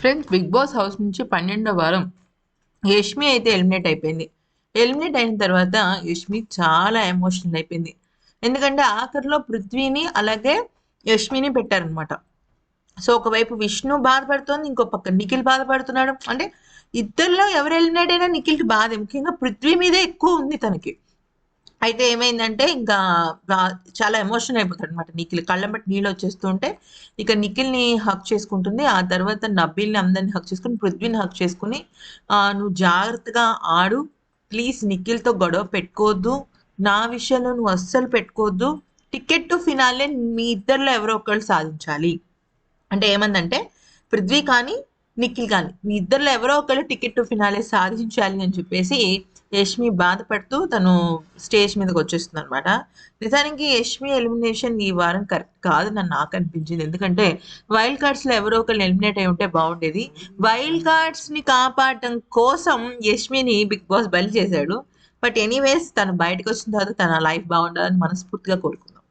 Friends big boss house నుంచి పన్నెండో వారం యష్మి అయితే ఎలిమినేట్ అయిపోయింది. ఎలిమినేట్ అయిన తర్వాత యష్మి చాలా ఎమోషనల్ అయిపోయింది. ఎందుకంటే ఆఖరిలో పృథ్వీని అలాగే యష్మిని పెట్టారనమాట సో ఒకవైపు విష్ణు బాధపడుతోంది ఇంకో పక్క నిఖిల్ బాధపడుతున్నాడు. అంటే ఇద్దరిలో ఎవరు ఎలిమినేట్ అయినా నిఖిల్కి బాధ. ముఖ్యంగా పృథ్వీ మీదే ఎక్కువ ఉంది తనకి. అయితే ఏమైందంటే ఇంకా చాలా ఎమోషన్ అయిపోతాడు అనమాట నిఖిల్. కళ్ళం బట్టి నీళ్ళు వచ్చేస్తుంటే ఇక నిఖిల్ని హక్ చేసుకుంటుంది. ఆ తర్వాత నబీల్ని అందరిని హక్ చేసుకుని పృథ్వీని హక్ చేసుకుని నువ్వు జాగ్రత్తగా ఆడు. ప్లీజ్ నిఖిల్తో గొడవ పెట్టుకోవద్దు. నా విషయంలో నువ్వు అస్సలు పెట్టుకోవద్దు. టికెట్ టు ఫినాలే మీ ఇద్దరిలో ఎవరో ఒకళ్ళు సాధించాలి. అంటే ఏమందంటే పృథ్వీ కానీ నిఖిల్ కానీ మీ ఇద్దరిలో ఎవరో ఒకళ్ళు టికెట్ టు ఫినాలే సాధించాలి అని చెప్పేసి యష్మి బాధపడుతూ తను స్టేజ్ మీదకి వచ్చేస్తుంది అనమాట నిజానికి యష్మి ఎలిమినేషన్ ఈ వారం కరెక్ట్ కాదు నన్ను నాకు అనిపించింది. ఎందుకంటే వైల్డ్ కార్డ్స్లో ఎవరో ఒకరిని ఎలిమినేట్ అయి ఉంటే బాగుండేది. వైల్డ్ కార్డ్స్ని కాపాడటం కోసం యష్మిని బిగ్ బాస్ బలి చేశాడు. బట్ ఎనీవేస్ తను బయటకు వచ్చిన తర్వాత తన లైఫ్ బాగుండాలని మనస్ఫూర్తిగా కోరుకుంటున్నాను.